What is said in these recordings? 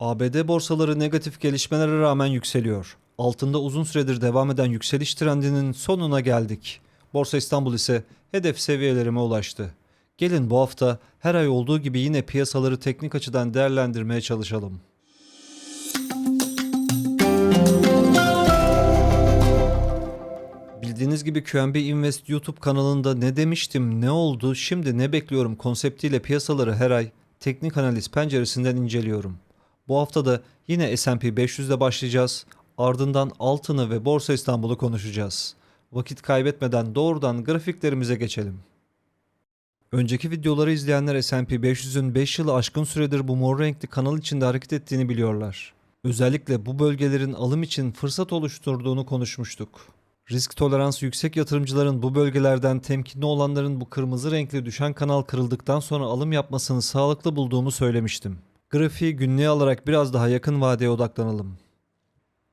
ABD borsaları negatif gelişmelere rağmen yükseliyor. Altında uzun süredir devam eden yükseliş trendinin sonuna geldik. Borsa İstanbul ise hedef seviyelerime ulaştı. Gelin bu hafta her ay olduğu gibi yine piyasaları teknik açıdan değerlendirmeye çalışalım. Bildiğiniz gibi QNB Invest YouTube kanalında ne demiştim, ne oldu, şimdi ne bekliyorum konseptiyle piyasaları her ay teknik analiz penceresinden inceliyorum. Bu hafta da yine S&P 500 ile başlayacağız. Ardından altını ve Borsa İstanbul'u konuşacağız. Vakit kaybetmeden doğrudan grafiklerimize geçelim. Önceki videoları izleyenler S&P 500'ün 5 yılı aşkın süredir bu mor renkli kanal içinde hareket ettiğini biliyorlar. Özellikle bu bölgelerin alım için fırsat oluşturduğunu konuşmuştuk. Risk toleransı yüksek yatırımcıların bu bölgelerden temkinli olanların bu kırmızı renkli düşen kanal kırıldıktan sonra alım yapmasını sağlıklı bulduğumu söylemiştim. Grafiği günlüğe alarak biraz daha yakın vadeye odaklanalım.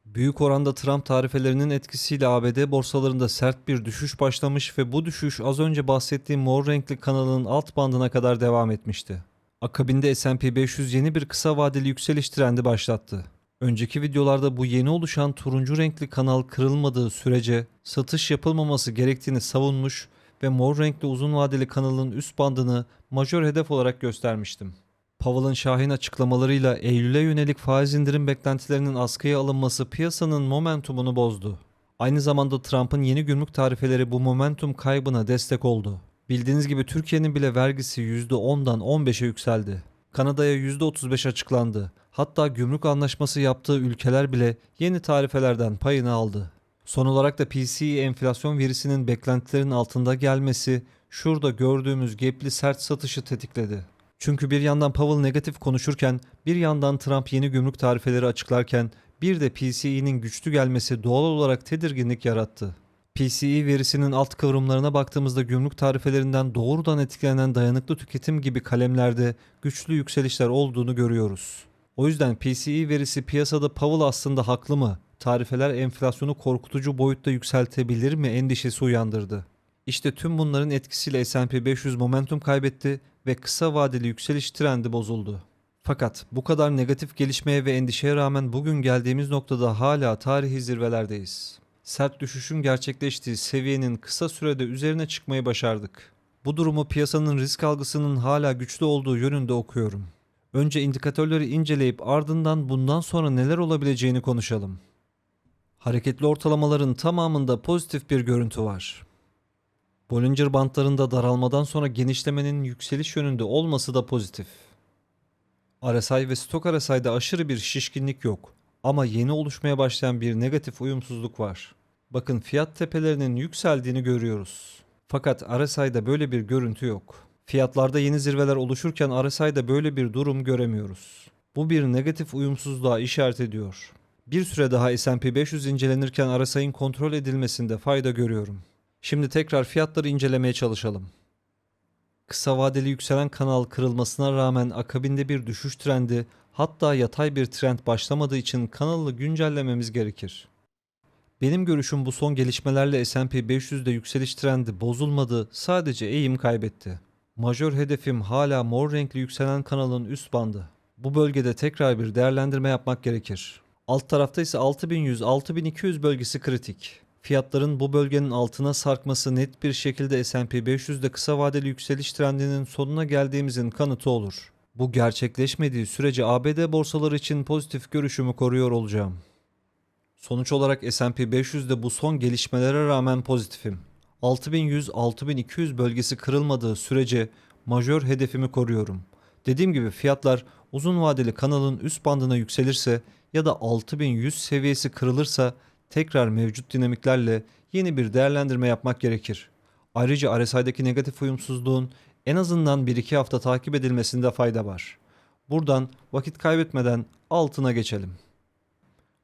Büyük oranda Trump tarifelerinin etkisiyle ABD borsalarında sert bir düşüş başlamış ve bu düşüş az önce bahsettiğim mor renkli kanalın alt bandına kadar devam etmişti. Akabinde S&P 500 yeni bir kısa vadeli yükseliş trendi başlattı. Önceki videolarda bu yeni oluşan turuncu renkli kanal kırılmadığı sürece satış yapılmaması gerektiğini savunmuş ve mor renkli uzun vadeli kanalın üst bandını majör hedef olarak göstermiştim. Powell'ın şahin açıklamalarıyla Eylül'e yönelik faiz indirim beklentilerinin askıya alınması piyasanın momentumunu bozdu. Aynı zamanda Trump'ın yeni gümrük tarifeleri bu momentum kaybına destek oldu. Bildiğiniz gibi Türkiye'nin bile vergisi %10'dan 15'e yükseldi. Kanada'ya %35 açıklandı. Hatta gümrük anlaşması yaptığı ülkeler bile yeni tarifelerden payını aldı. Son olarak da PCE enflasyon verisinin beklentilerin altında gelmesi şurada gördüğümüz gepli sert satışı tetikledi. Çünkü bir yandan Powell negatif konuşurken bir yandan Trump yeni gümrük tarifeleri açıklarken bir de PCE'nin güçlü gelmesi doğal olarak tedirginlik yarattı. PCE verisinin alt kıvrımlarına baktığımızda gümrük tarifelerinden doğrudan etkilenen dayanıklı tüketim gibi kalemlerde güçlü yükselişler olduğunu görüyoruz. O yüzden PCE verisi piyasada Powell aslında haklı mı? Tarifeler enflasyonu korkutucu boyutta yükseltebilir mi endişesi uyandırdı. İşte tüm bunların etkisiyle S&P 500 momentum kaybetti ve kısa vadeli yükseliş trendi bozuldu. Fakat bu kadar negatif gelişmeye ve endişeye rağmen bugün geldiğimiz noktada hala tarihi zirvelerdeyiz. Sert düşüşün gerçekleştiği seviyenin kısa sürede üzerine çıkmayı başardık. Bu durumu piyasanın risk algısının hala güçlü olduğu yönünde okuyorum. Önce indikatörleri inceleyip ardından bundan sonra neler olabileceğini konuşalım. Hareketli ortalamaların tamamında pozitif bir görüntü var. Bollinger bantlarında daralmadan sonra genişlemenin yükseliş yönünde olması da pozitif. RSI ve stok RSI'de aşırı bir şişkinlik yok ama yeni oluşmaya başlayan bir negatif uyumsuzluk var. Bakın fiyat tepelerinin yükseldiğini görüyoruz. Fakat RSI'de böyle bir görüntü yok. Fiyatlarda yeni zirveler oluşurken RSI'de böyle bir durum göremiyoruz. Bu bir negatif uyumsuzluğa işaret ediyor. Bir süre daha S&P 500 incelenirken RSI'nin kontrol edilmesinde fayda görüyorum. Şimdi tekrar fiyatları incelemeye çalışalım. Kısa vadeli yükselen kanal kırılmasına rağmen akabinde bir düşüş trendi hatta yatay bir trend başlamadığı için kanalı güncellememiz gerekir. Benim görüşüm bu son gelişmelerle S&P 500'de yükseliş trendi bozulmadı, sadece eğim kaybetti. Majör hedefim hala mor renkli yükselen kanalın üst bandı. Bu bölgede tekrar bir değerlendirme yapmak gerekir. Alt tarafta ise 6100-6200 bölgesi kritik. Fiyatların bu bölgenin altına sarkması net bir şekilde S&P 500'de kısa vadeli yükseliş trendinin sonuna geldiğimizin kanıtı olur. Bu gerçekleşmediği sürece ABD borsaları için pozitif görüşümü koruyor olacağım. Sonuç olarak S&P 500'de bu son gelişmelere rağmen pozitifim. 6100-6200 bölgesi kırılmadığı sürece majör hedefimi koruyorum. Dediğim gibi fiyatlar uzun vadeli kanalın üst bandına yükselirse ya da 6100 seviyesi kırılırsa tekrar mevcut dinamiklerle yeni bir değerlendirme yapmak gerekir. Ayrıca RSI'deki negatif uyumsuzluğun en azından 1-2 hafta takip edilmesinde fayda var. Buradan vakit kaybetmeden altına geçelim.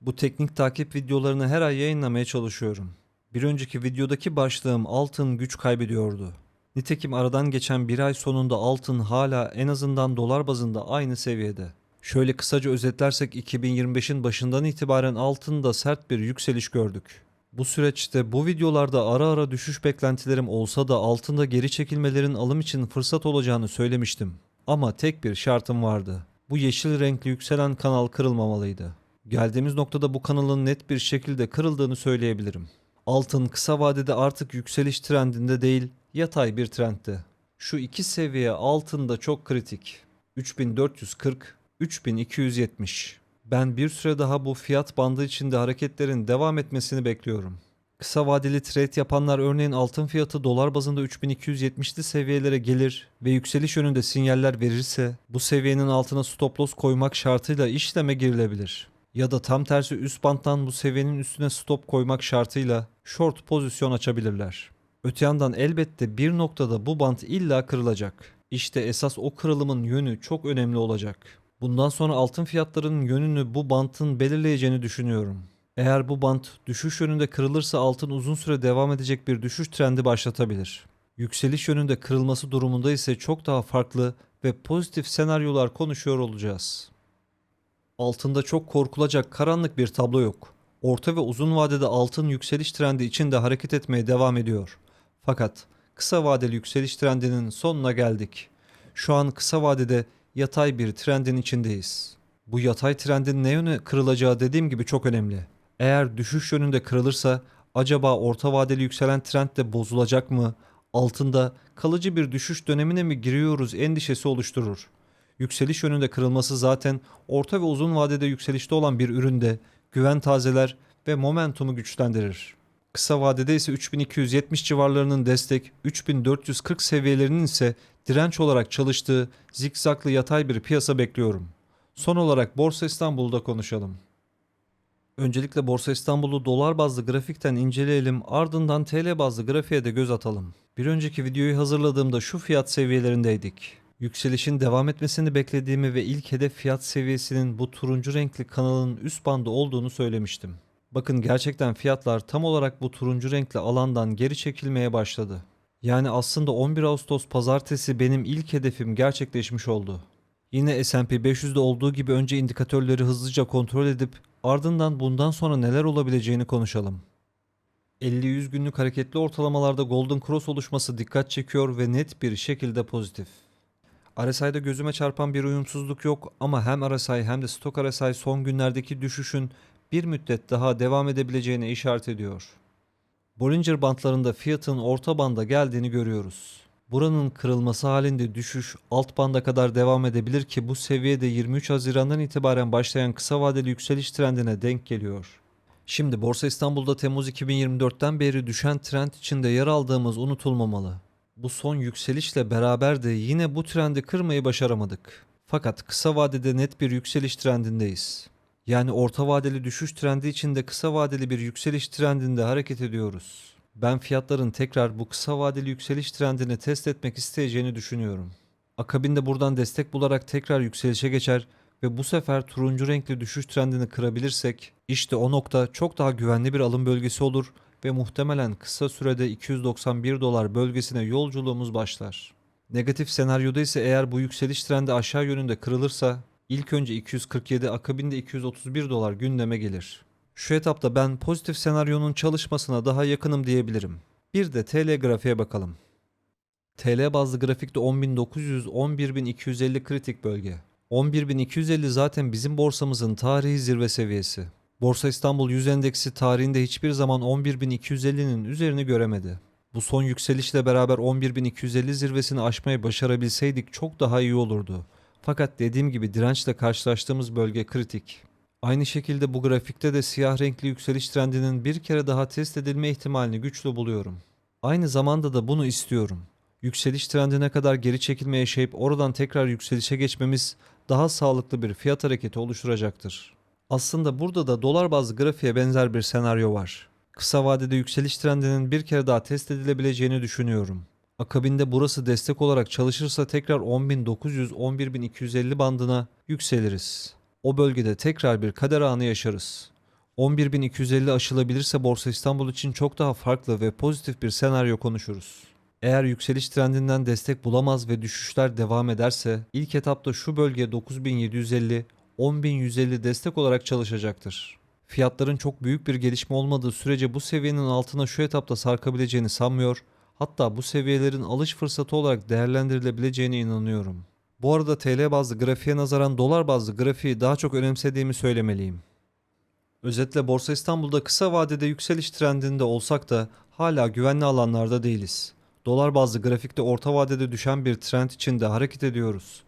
Bu teknik takip videolarını her ay yayınlamaya çalışıyorum. Bir önceki videodaki başlığım altın güç kaybediyordu. Nitekim aradan geçen bir ay sonunda altın hala en azından dolar bazında aynı seviyede. Şöyle kısaca özetlersek 2025'in başından itibaren altında sert bir yükseliş gördük. Bu süreçte bu videolarda ara ara düşüş beklentilerim olsa da altında geri çekilmelerin alım için fırsat olacağını söylemiştim. Ama tek bir şartım vardı. Bu yeşil renkli yükselen kanal kırılmamalıydı. Geldiğimiz noktada bu kanalın net bir şekilde kırıldığını söyleyebilirim. Altın kısa vadede artık yükseliş trendinde değil, yatay bir trendde. Şu iki seviye altında çok kritik. 3440, 3270. Ben bir süre daha bu fiyat bandı içinde hareketlerin devam etmesini bekliyorum. Kısa vadeli trade yapanlar örneğin altın fiyatı dolar bazında 3270'li seviyelere gelir ve yükseliş yönünde sinyaller verirse bu seviyenin altına stop loss koymak şartıyla işleme girilebilir. Ya da tam tersi üst banttan bu seviyenin üstüne stop koymak şartıyla short pozisyon açabilirler. Öte yandan elbette bir noktada bu bant illa kırılacak. İşte esas o kırılımın yönü çok önemli olacak. Bundan sonra altın fiyatlarının yönünü bu bantın belirleyeceğini düşünüyorum. Eğer bu bant düşüş yönünde kırılırsa altın uzun süre devam edecek bir düşüş trendi başlatabilir. Yükseliş yönünde kırılması durumunda ise çok daha farklı ve pozitif senaryolar konuşuyor olacağız. Altında çok korkulacak karanlık bir tablo yok. Orta ve uzun vadede altın yükseliş trendi içinde hareket etmeye devam ediyor. Fakat kısa vadeli yükseliş trendinin sonuna geldik. Şu an kısa vadede yatay bir trendin içindeyiz. Bu yatay trendin ne yöne kırılacağı dediğim gibi çok önemli. Eğer düşüş yönünde kırılırsa acaba orta vadeli yükselen trend de bozulacak mı? Altında kalıcı bir düşüş dönemine mi giriyoruz endişesi oluşturur. Yükseliş yönünde kırılması zaten orta ve uzun vadede yükselişte olan bir üründe güven tazeler ve momentumu güçlendirir. Kısa vadede ise 3270 civarlarının destek, 3440 seviyelerinin ise direnç olarak çalıştığı zikzaklı yatay bir piyasa bekliyorum. Son olarak Borsa İstanbul'da konuşalım. Öncelikle Borsa İstanbul'u dolar bazlı grafikten inceleyelim ardından TL bazlı grafiğe de göz atalım. Bir önceki videoyu hazırladığımda şu fiyat seviyelerindeydik. Yükselişin devam etmesini beklediğimi ve ilk hedef fiyat seviyesinin bu turuncu renkli kanalın üst bandı olduğunu söylemiştim. Bakın gerçekten fiyatlar tam olarak bu turuncu renkli alandan geri çekilmeye başladı. Yani aslında 11 Ağustos pazartesi benim ilk hedefim gerçekleşmiş oldu. Yine S&P 500'de olduğu gibi önce indikatörleri hızlıca kontrol edip ardından bundan sonra neler olabileceğini konuşalım. 50-100 günlük hareketli ortalamalarda Golden Cross oluşması dikkat çekiyor ve net bir şekilde pozitif. RSI'de gözüme çarpan bir uyumsuzluk yok ama hem RSI hem de Stock RSI son günlerdeki düşüşün bir müddet daha devam edebileceğine işaret ediyor. Bollinger bantlarında fiyatın orta banda geldiğini görüyoruz. Buranın kırılması halinde düşüş alt banda kadar devam edebilir ki bu seviyede 23 Haziran'dan itibaren başlayan kısa vadeli yükseliş trendine denk geliyor. Şimdi Borsa İstanbul'da Temmuz 2024'ten beri düşen trend içinde yer aldığımız unutulmamalı. Bu son yükselişle beraber de yine bu trendi kırmayı başaramadık. Fakat kısa vadede net bir yükseliş trendindeyiz. Yani orta vadeli düşüş trendi içinde kısa vadeli bir yükseliş trendinde hareket ediyoruz. Ben fiyatların tekrar bu kısa vadeli yükseliş trendini test etmek isteyeceğini düşünüyorum. Akabinde buradan destek bularak tekrar yükselişe geçer ve bu sefer turuncu renkli düşüş trendini kırabilirsek işte o nokta çok daha güvenli bir alım bölgesi olur ve muhtemelen kısa sürede 291 dolar bölgesine yolculuğumuz başlar. Negatif senaryoda ise eğer bu yükseliş trendi aşağı yönünde kırılırsa ilk önce 247 akabinde 231 dolar gündeme gelir. Şu etapta ben pozitif senaryonun çalışmasına daha yakınım diyebilirim. Bir de TL grafiğe bakalım. TL bazlı grafikte 10.900-11.250 kritik bölge. 11.250 zaten bizim borsamızın tarihi zirve seviyesi. Borsa İstanbul 100 endeksi tarihinde hiçbir zaman 11.250'nin üzerini göremedi. Bu son yükselişle beraber 11.250 zirvesini aşmayı başarabilseydik çok daha iyi olurdu. Fakat dediğim gibi dirençle karşılaştığımız bölge kritik. Aynı şekilde bu grafikte de siyah renkli yükseliş trendinin bir kere daha test edilme ihtimalini güçlü buluyorum. Aynı zamanda da bunu istiyorum. Yükseliş trendine kadar geri çekilme yaşayıp oradan tekrar yükselişe geçmemiz daha sağlıklı bir fiyat hareketi oluşturacaktır. Aslında burada da dolar bazlı grafiğe benzer bir senaryo var. Kısa vadede yükseliş trendinin bir kere daha test edilebileceğini düşünüyorum. Akabinde burası destek olarak çalışırsa tekrar 10.900-11.250 bandına yükseliriz. O bölgede tekrar bir kader anı yaşarız. 11.250 aşılabilirse Borsa İstanbul için çok daha farklı ve pozitif bir senaryo konuşuruz. Eğer yükseliş trendinden destek bulamaz ve düşüşler devam ederse ilk etapta şu bölge 9750 10150 destek olarak çalışacaktır. Fiyatların çok büyük bir gelişme olmadığı sürece bu seviyenin altına şu etapta sarkabileceğini sanmıyor, hatta bu seviyelerin alış fırsatı olarak değerlendirilebileceğine inanıyorum. Bu arada TL bazlı grafiğe nazaran dolar bazlı grafiği daha çok önemsediğimi söylemeliyim. Özetle Borsa İstanbul'da kısa vadede yükseliş trendinde olsak da hala güvenli alanlarda değiliz. Dolar bazlı grafikte orta vadede düşen bir trend içinde hareket ediyoruz.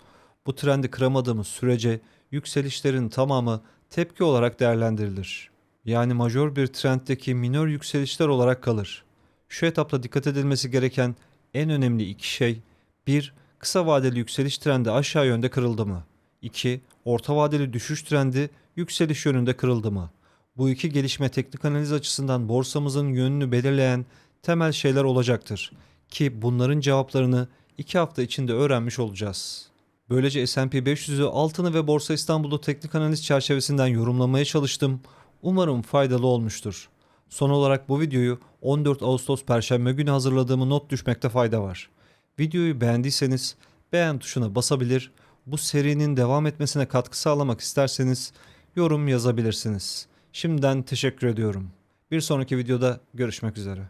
Bu trendi kıramadığımız sürece yükselişlerin tamamı tepki olarak değerlendirilir. Yani majör bir trenddeki minör yükselişler olarak kalır. Şu etapta dikkat edilmesi gereken en önemli iki şey 1. Kısa vadeli yükseliş trendi aşağı yönde kırıldı mı? 2. Orta vadeli düşüş trendi yükseliş yönünde kırıldı mı? Bu iki gelişme teknik analiz açısından borsamızın yönünü belirleyen temel şeyler olacaktır. Ki bunların cevaplarını 2 hafta içinde öğrenmiş olacağız. Böylece S&P 500'ü altını ve Borsa İstanbul'u teknik analiz çerçevesinden yorumlamaya çalıştım. Umarım faydalı olmuştur. Son olarak bu videoyu 14 Ağustos Perşembe günü hazırladığımı not düşmekte fayda var. Videoyu beğendiyseniz beğen tuşuna basabilir, bu serinin devam etmesine katkı sağlamak isterseniz yorum yazabilirsiniz. Şimdiden teşekkür ediyorum. Bir sonraki videoda görüşmek üzere.